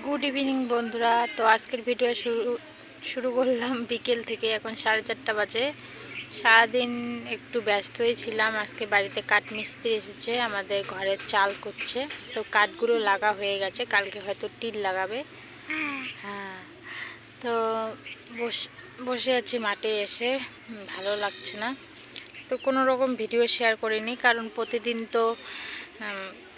Good evening বন্ধুরা। তো আজকের ভিডিও শুরু শুরু করলাম বিকেল থেকে, এখন সাড়ে চারটা বাজে। সারাদিন একটু ব্যস্ত ছিলাম। আজকে বাড়িতে কাঠ মিস্ত্রি এসেছে, আমাদের ঘরের চাল করছে। তো কাঠগুলো লাগা হয়ে গেছে, কালকে হয়তো টিল লাগাবে। হ্যাঁ তো বসে বসে আছি মাঠে এসে, ভালো লাগছে না। তো কোনো রকম ভিডিও শেয়ার করিনি, কারণ প্রতিদিন তো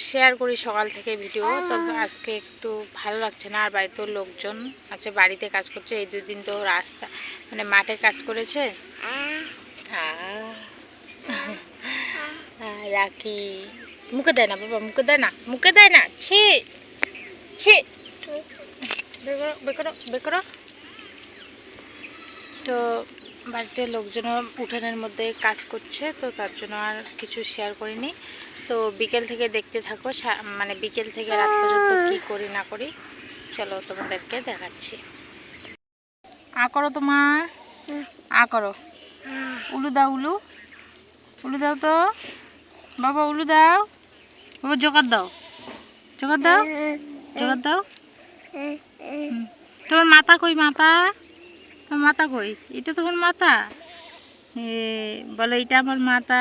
শেয়ার করি সকাল থেকে ভিডিও তবে আজকে একটু ভালো লাগছে না আর বাড়িতেও লোকজন আছে বাড়িতে কাজ করছে এই দুদিন তো রাস্তা মানে মাঠে কাজ করেছে। রাখি। মুখে দেয় না বাবা মুখে দেয় না মুখে দেয় না ছি ছি। বের করো বের করো তো বাড়িতে লোকজনও উঠানের মধ্যে কাজ করছে তো তার জন্য আর কিছু শেয়ার করিনি। তো বিকেল থেকে দেখতে থাকো মানে বিকেল থেকে রাত পর্যন্ত কি করি না করি। চলো তোমাদেরকে দেখাচ্ছি। আ করো তোমার আ করো। উলু দাও, উলু। উলু দাও তো। বাবা, উলু দাও। বাবা, জোগাড় দাও। জোগাড় দাও। জোগাড় দাও। তোমার মাথা কই, মাথা? তোমার মাথা কই? এটা তোমার মাথা। বলো, এটা আমার মাথা।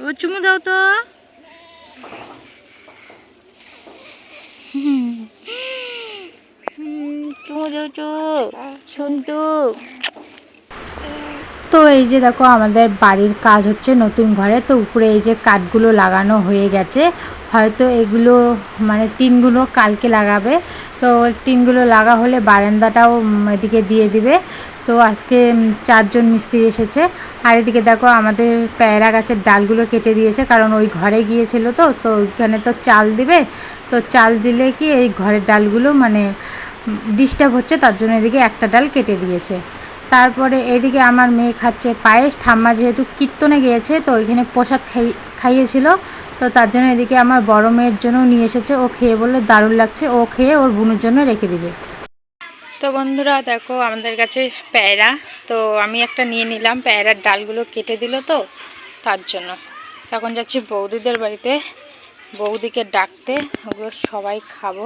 ও চুমু দাও তো হুম। হুম, চুমু দাও তো তো এই যে দেখো, আমাদের বাড়ির কাজ হচ্ছে নতুন ঘরে, তো উপরে এই যে কাঠগুলো লাগানো হয়ে গেছে। হয়তো এগুলো মানে টিনগুলো কালকে লাগাবে। তো টিনগুলো লাগা হলে বারান্দাটাও এদিকে দিয়ে দিবে। তো আজকে চারজন মিস্ত্রি এসেছে। আর এদিকে দেখো আমাদের প্যারা গাছের ডালগুলো কেটে দিয়েছে, কারণ ওই ঘরে গিয়েছিল তো তো ওইখানে তো চাল দিবে। তো চাল দিলে কি এই ঘরের ডালগুলো মানে ডিস্টার্ব হচ্ছে, তার জন্য এদিকে একটা ডাল কেটে দিয়েছে। তারপরে এদিকে আমার মেয়ে খাচ্ছে পায়েস, ঠাম্মা যেহেতু কীর্তনে গিয়েছে, তো ওইখানে প্রসাদ খাই, খাইয়েছিল। তো তার জন্য এদিকে আমার বড় মেয়ের জন্য নিয়ে এসেছে, ও খেয়ে বললে দারুণ লাগছে, ও খেয়ে ওর বোনের জন্য রেখে দিবে। তো বন্ধুরা দেখো আমাদের কাছে প্যায়রা তো আমি একটা নিয়ে নিলাম প্যায়রার ডালগুলো কেটে দিল তো, তার জন্য। এখন যাচ্ছি বৌদিদের বাড়িতে। বৌদিকে ডাকতে, ওগুলো সবাই খাব।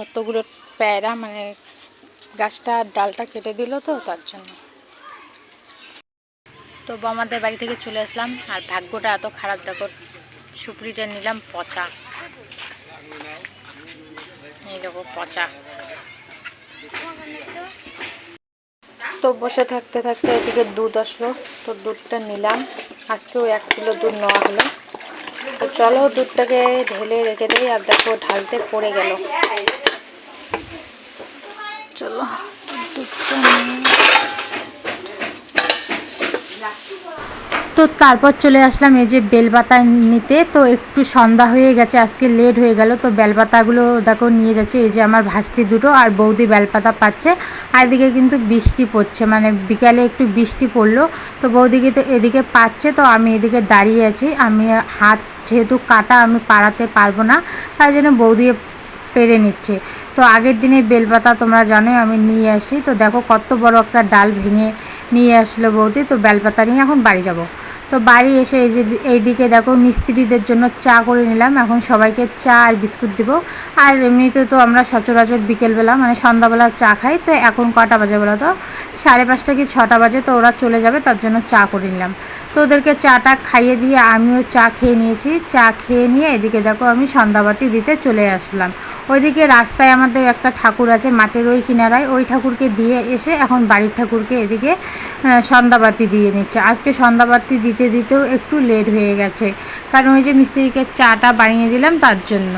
অতগুলো প্যায়রা মানে গাছটা ডালটা কেটে দিল তো, তার জন্য। তো আমাদের বাড়ি থেকে চলে আসলাম, আর ভাগ্যটা এত খারাপ, দেখো। সুপুরিটা নিলাম পচা। তো বসে থাকতে থাকতে এদিকে দুধ আসলো, তো দুধটা নিলাম। আজকেও এক কিলো দুধ নেওয়া হলো। তো চলো দুধটাকে ঢেলে রেখে দিই আর দেখো ঢালতে পড়ে গেল। চলো দুধটা তো তারপর চলে আসলাম এই যে বেলপাতা নিতে। তো একটু সন্ধ্যা হয়ে গেছে, আজকে লেট হয়ে গেল। তো বেলপাতাগুলো দেখো নিয়ে যাচ্ছে, এই যে আমার ভাস্তি দুটো আর বৌদি বেলপাতা পাচ্ছে। আর এদিকে কিন্তু বৃষ্টি পড়ছে মানে বিকালে একটু বৃষ্টি পড়ল। তো বৌদিকে তো এদিকে পাচ্ছে, তো আমি এদিকে দাঁড়িয়ে আছি। আমি হাত যেহেতু কাটা, আমি পাড়াতে পারব না, তাই জন্য বৌদি পেরে নিচ্ছে। তো আগের দিনে বেলপাতা তোমরা জানোই, আমি নিয়ে আসি। তো দেখো কত বড় একটা ডাল ভেঙে নিয়ে আসলো বৌদি। তো বেলপাতা নিয়ে এখন বাড়ি যাব। তো বাড়ি এসে এই যে এইদিকে দেখো মিস্ত্রিদের জন্য চা করে নিলাম। এখন সবাইকে চা আর বিস্কুট দেবো। আর এমনিতে তো আমরা সচরাচর বিকেলবেলা মানে সন্ধ্যাবেলা চা খাই। তো এখন কটা বাজে বলো তো? সাড়ে পাঁচটা কি ছটা বাজে? তো ওরা চলে যাবে, তার জন্য চা করে নিলাম। তো ওদেরকে চাটা খাইয়ে দিয়ে আমিও চা খেয়ে নিয়েছি। চা খেয়ে নিয়ে এদিকে দেখো আমি সন্ধ্যাবাতি দিতে চলে আসলাম। ওইদিকে রাস্তায় আমাদের একটা ঠাকুর আছে মাঠের ওই কিনারায়। ওই ঠাকুরকে দিয়ে এসে এখন বাড়ির ঠাকুরকে এদিকে সন্ধ্যাবাতি দিয়ে নিচ্ছে। আজকে সন্ধ্যাবাতি দিতে দিতেও একটু লেট হয়ে গেছে। কারণ ওই যে মিস্ত্রিকে চাটা বানিয়ে দিলাম তার জন্য।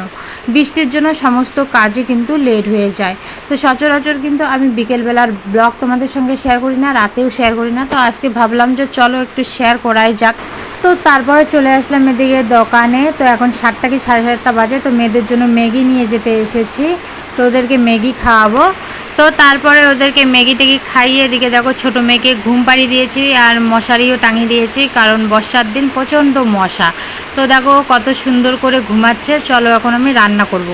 বৃষ্টির জন্য সমস্ত কাজে কিন্তু লেট হয়ে যায়। তো সচরাচর কিন্তু আমি বিকেলবেলার ব্লগ তোমাদের সঙ্গে শেয়ার করি না, রাতেও শেয়ার করি না। তো আজকে ভাবলাম যে চলো একটু শেয়ার করাই যাক। তো তারপরে চলে আসলাম এদিকে দোকানে। তো এখন সাতটা কি সাড়ে সাতটা বাজে। তো মেয়েদের জন্য ম্যাগি নিয়ে যেতে এসেছি। তো ওদেরকে ম্যাগি খাওয়াবো। তো তারপরে ওদেরকে ম্যাগি টেগি খাইয়ে এদিকে দেখো ছোটো মেয়েকে ঘুম পাড়িয়ে দিয়েছি আর মশারিও টাঙিয়ে দিয়েছি, কারণ বর্ষার দিন প্রচণ্ড মশা। তো দেখো কত সুন্দর করে ঘুমাচ্ছে, চলো এখন আমি রান্না করব।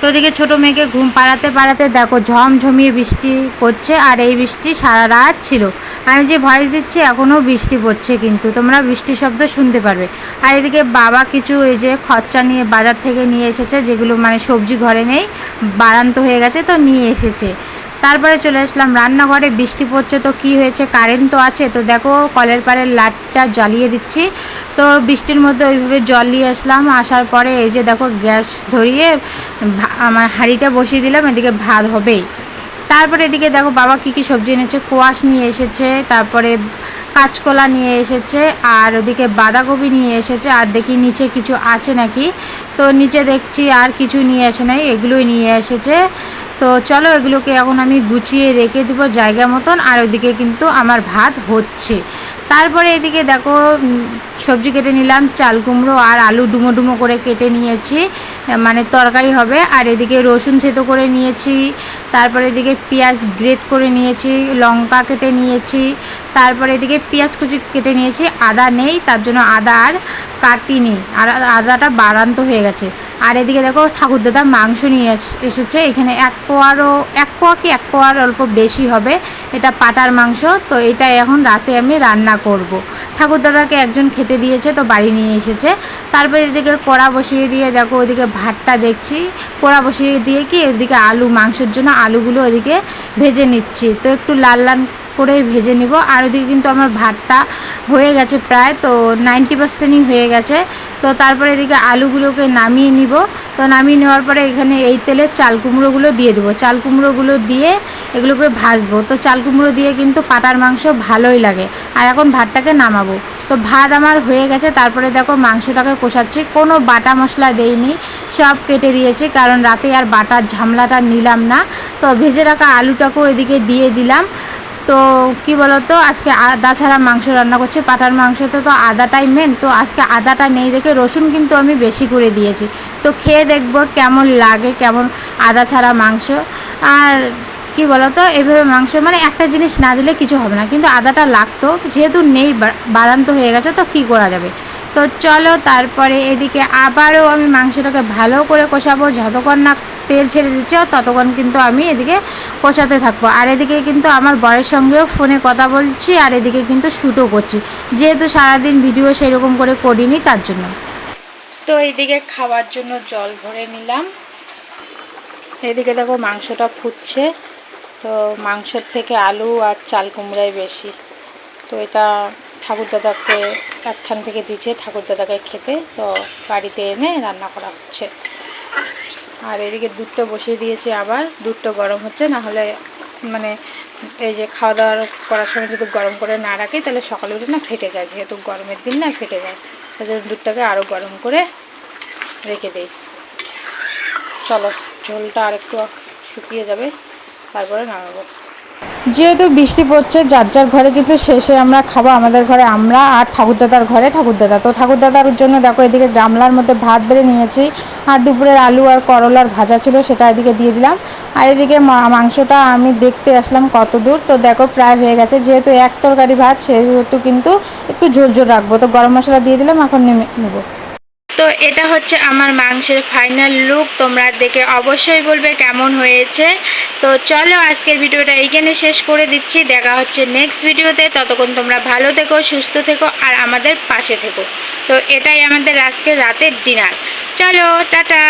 তো ওদিকে ছোটো মেয়েকে ঘুম পাড়াতে পাড়াতে দেখো ঝমঝমিয়ে বৃষ্টি পড়ছে, আর এই বৃষ্টি সারা রাত ছিল। আমি যে ভয়েস দিচ্ছি, এখনও বৃষ্টি পড়ছে কিন্তু, তোমরা বৃষ্টি শব্দ শুনতে পারবে। আর এদিকে বাবা কিছু এই যে খরচা নিয়ে বাজার থেকে নিয়ে এসেছে, যেগুলো মানে সবজি ঘরে নেই, বাড়ান্ত হয়ে গেছে, তো নিয়ে এসেছে। তারপরে চলে আসলাম রান্নাঘরে। বৃষ্টি পড়ছে তো কি হয়েছে কারেন্ট তো আছে। তো দেখো, কলের পাড়ের লাইটটা জ্বালিয়ে দিচ্ছি। তো বৃষ্টির মধ্যে ওইভাবে জল নিয়ে আসলাম। আসার পরে এই যে দেখো, গ্যাস ধরিয়ে আমার হাঁড়িটা বসিয়ে দিলাম। এদিকে ভাত হবেই। তারপরে এদিকে দেখো, বাবা কি কি সবজি এনেছে? কোয়াশ নিয়ে এসেছে, তারপরে কাঁচকলা নিয়ে এসেছে, আর ওদিকে বাঁধাকপি নিয়ে এসেছে। আর দেখি নিচে কিছু আছে নাকি? তো নিচে দেখছি আর কিছু নিয়ে আসে নাই, এগুলোই নিয়ে এসেছে। তো চলো এগুলোকে এখন আমি গুছিয়ে রেখে দেবো জায়গা মতন, আর ওইদিকে কিন্তু আমার ভাত হচ্ছে। তারপরে এদিকে দেখো সবজি কেটে নিলাম, চাল কুমড়ো আর আলু ডুমো ডুমো করে কেটে নিয়েছি মানে তরকারি হবে। আর এদিকে রসুন থেতো করে নিয়েছি, তারপরে এদিকে পেঁয়াজ গ্রেট করে নিয়েছি, লঙ্কা কেটে নিয়েছি, তারপরে এদিকে পেঁয়াজ কুচি কেটে নিয়েছি, আদা নেই, তার জন্য আদা আর কাটিনি আর আদাটা বাড়ান্ত হয়ে গেছে। আর এদিকে দেখো ঠাকুরদাদা মাংস নিয়ে এস- এসেছে। এখানে এক পোয়ারও এক পোয়া কি এক পোয়ার অল্প বেশি হবে। এটা পাটার মাংস। তো এটা এখন রাতে আমি রান্না করব। ঠাকুরদাদাকে একজন খেতে দিয়েছে, তো বাড়ি নিয়ে এসেছে। তারপরে এদিকে কড়া বসিয়ে দিয়ে দেখো ওদিকে ভাতটা দেখছি। কড়া বসিয়ে দিয়ে কি এদিকে আলু, মাংসের জন্য আলুগুলো ওদিকে ভেজে নিচ্ছি। তো একটু লাল লাল করে ভেজে নিব। আর ওদিকে কিন্তু আমার ভাতটা হয়ে গেছে প্রায়, তো নাইনটি পার্সেন্টই হয়ে গেছে। তো তারপরে এদিকে আলুগুলোকে নামিয়ে নিব। তো নামিয়ে নেওয়ার পরে এখানে এই তেলে চাল কুমড়োগুলো দিয়ে দেবো। চাল কুমড়োগুলো দিয়ে এগুলোকে ভাজবো। তো চাল কুমড়ো দিয়ে কিন্তু পাটার মাংস ভালোই লাগে। আর এখন ভাতটাকে নামাবো। তো ভাত আমার হয়ে গেছে। তারপরে দেখো মাংসটাকে কষাচ্ছি। কোনো বাটা মশলা দেইনি। সব কেটে দিয়েছি। কারণ রাতে আর বাটার ঝামলাটা নিলাম না। তো ভেজে রাখা আলুটাকেও এদিকে দিয়ে দিলাম। তো কি বলতো, আজকে আদা ছাড়া মাংস রান্না করছি পাটার মাংসতে তো আদাটাই মেন তো আজকে আদাটা নেই দেখে রসুন কিন্তু আমি বেশি করে দিয়েছি। তো খেয়ে দেখব কেমন লাগে, কেমন আদা ছাড়া মাংস। আর কি বলতো, এভাবে মাংস মানে একটা জিনিস না দিলে কিছু হবে না, কিন্তু আদাটা লাগতো, যেহেতু নেই বাড়ান্ত হয়ে গেছে, তো কি করা যাবে? তো চলো তারপরে এদিকে আবারও আমি মাংসটাকে ভালো করে কষাবো, যতক্ষণ না তেল ছেড়ে দিচ্ছে ততক্ষণ কিন্তু আমি এদিকে কষাতে থাকব। আর এদিকে কিন্তু আমার বরের সঙ্গেও ফোনে কথা বলছি, আর এদিকে কিন্তু শ্যুটও করছি। যেহেতু সারাদিন ভিডিও সেরকম করে করিনি, তার জন্য। তো এইদিকে খাওয়ার জন্য জল ভরে নিলাম। এদিকে দেখো মাংসটা ফুটছে। তো মাংসের থেকে আলু আর চাল কুমড়াই বেশি। তো এটা ঠাকুরদাদাকে একখান থেকে দিচ্ছে ঠাকুরদাদাকে খেতে। তো বাড়িতে এনে রান্না করা হচ্ছে। আর এদিকে দুধটা বসিয়ে দিয়েছি আবার, দুধটা গরম হচ্ছে না হলে মানে এই যে খাওয়া দাওয়া করার সময় যদি গরম করে না রাখি, তাহলে সকালে উঠে না ফেটে যায়, যেহেতু গরমের দিন না ফেটে যায়। জন্য দুধটাকে আরও গরম করে রেখে দিই। চলো, ঝোলটা আর একটু শুকিয়ে যাবে, তারপরে নামাবো। যেহেতু বৃষ্টি পড়ছে, যার যার ঘরে কিন্তু শেষে আমরা খাব, আমাদের ঘরে আমরা আর ঠাকুরদাদার ঘরে ঠাকুরদাদা। তো ঠাকুরদাদার জন্য দেখো, এদিকে গামলার মধ্যে ভাত বেড়ে নিয়েছি, আর দুপুরের আলু আর করলার ভাজা ছিল, সেটা এদিকে দিয়ে দিলাম। আর এদিকে মাংসটা আমি দেখতে আসলাম কত দূর। তো দেখো, প্রায় হয়ে গেছে, যেহেতু এক তরকারি ভাত, সেহেতু কিন্তু একটু ঝোল ঝোল রাখব। তো গরম মশলা দিয়ে দিলাম, এখন নেমে নেব। তো এটা হচ্ছে আমার মাংসের ফাইনাল লুক তোমরা দেখে অবশ্যই বলবে কেমন হয়েছে। তো চলো আজকের ভিডিওটা এইখানে শেষ করে দিচ্ছি। দেখা হচ্ছে নেক্সট ভিডিওতে। ততক্ষণ তোমরা ভালো থেকো, সুস্থ থেকো, আর আমাদের পাশে থেকো। তো এটাই আমাদের আজকে রাতের ডিনার চলো, টাটা!